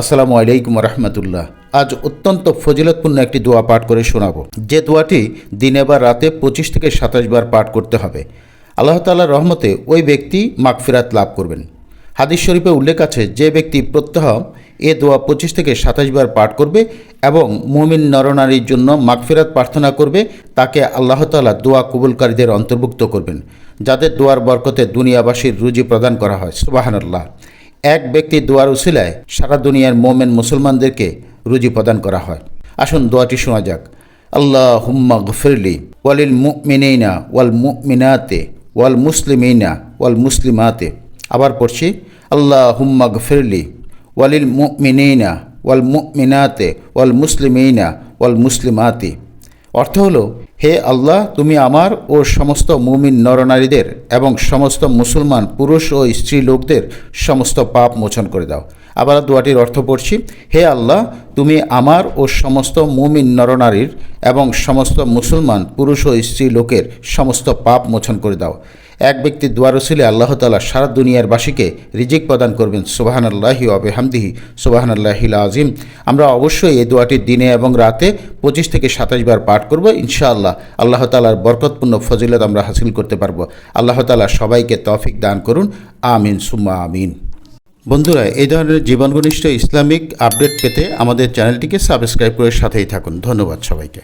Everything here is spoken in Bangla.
আসসালামু আলাইকুম রহমতুল্লাহ। আজ অত্যন্ত ফজিলতপূর্ণ একটি দোয়া পাঠ করে শোনাবো। যে দোয়াটি দিনে বা রাতে পঁচিশ থেকে সাতাশ বার পাঠ করতে হবে। আল্লাহ তাল্লাহ রহমতে ওই ব্যক্তি মাগফিরাত লাভ করবেন। হাদিস শরীফে উল্লেখ আছে, যে ব্যক্তি প্রত্যহ এ দোয়া পঁচিশ থেকে সাতাশ বার পাঠ করবে এবং মুমিন নরনারীর জন্য মাগফিরাত প্রার্থনা করবে, তাকে আল্লাহ তাআলা দোয়া কবুলকারীদের অন্তর্ভুক্ত করবেন, যাদের দোয়ার বরকতে দুনিয়াবাসীর রুজি প্রদান করা হয়। সুবাহানাল্লাহ। এক ব্যক্তির দোয়ার উসিলায় সারা দুনিয়ার মোমেন মুসলমানদেরকে রুজি প্রদান করা হয়। আসুন দোয়াটি শোনা যাক। আল্লাহ হুম্মা গফিরলি ওয়ালিল মুমিনা ওয়াল মুমিনাতে ওয়াল মুসলিমিনা ওয়াল মুসলিমাতে। আবার পড়ছি আল্লাহ হুম্মা গফিরলি ওয়ালিল মুমিনা ওয়াল মুমিনাতে ওয়াল মুসলিমিনা ওয়াল মুসলিমাতি। অর্থ হলো, হে আল্লাহ, তুমি আমার ও সমস্ত মুমিন নরনারীদের এবং সমস্ত মুসলমান পুরুষ ও স্ত্রী লোকদের সমস্ত পাপ মোচন করে দাও। আবার দোয়াটির অর্থ পড়ছি, হে আল্লাহ, তুমি আমার ও সমস্ত মুমিন নরনারীর এবং সমস্ত মুসলমান পুরুষ ও স্ত্রী লোকের সমস্ত পাপ মোচন করে দাও। এক ব্যক্তির দোয়ার ছিলে আল্লাহ তালা সারা দুনিয়ার বাসীকে রিজিক প্রদান করবেন। সুবাহান আল্লাহি আবে হামদিহি সুবাহান আল্লাহিল আজিম আমরা অবশ্যই এই দোয়াটির দিনে এবং রাতে পঁচিশ থেকে সাতাশ বার পাঠ করব। ইনশাআল্লাহ আল্লাহ তালার বরকতপূর্ণ ফজিলত আমরা হাসিল করতে পারব। আল্লাহ তালা সবাইকে তফিক দান করুন। আমিন, সুম্মা আমিন। বন্ধুরা, এই ধরনের জীবনঘনিষ্ঠ ইসলামিক আপডেট পেতে আমাদের চ্যানেলটিকে সাবস্ক্রাইব করে সাথেই থাকুন। ধন্যবাদ সবাইকে।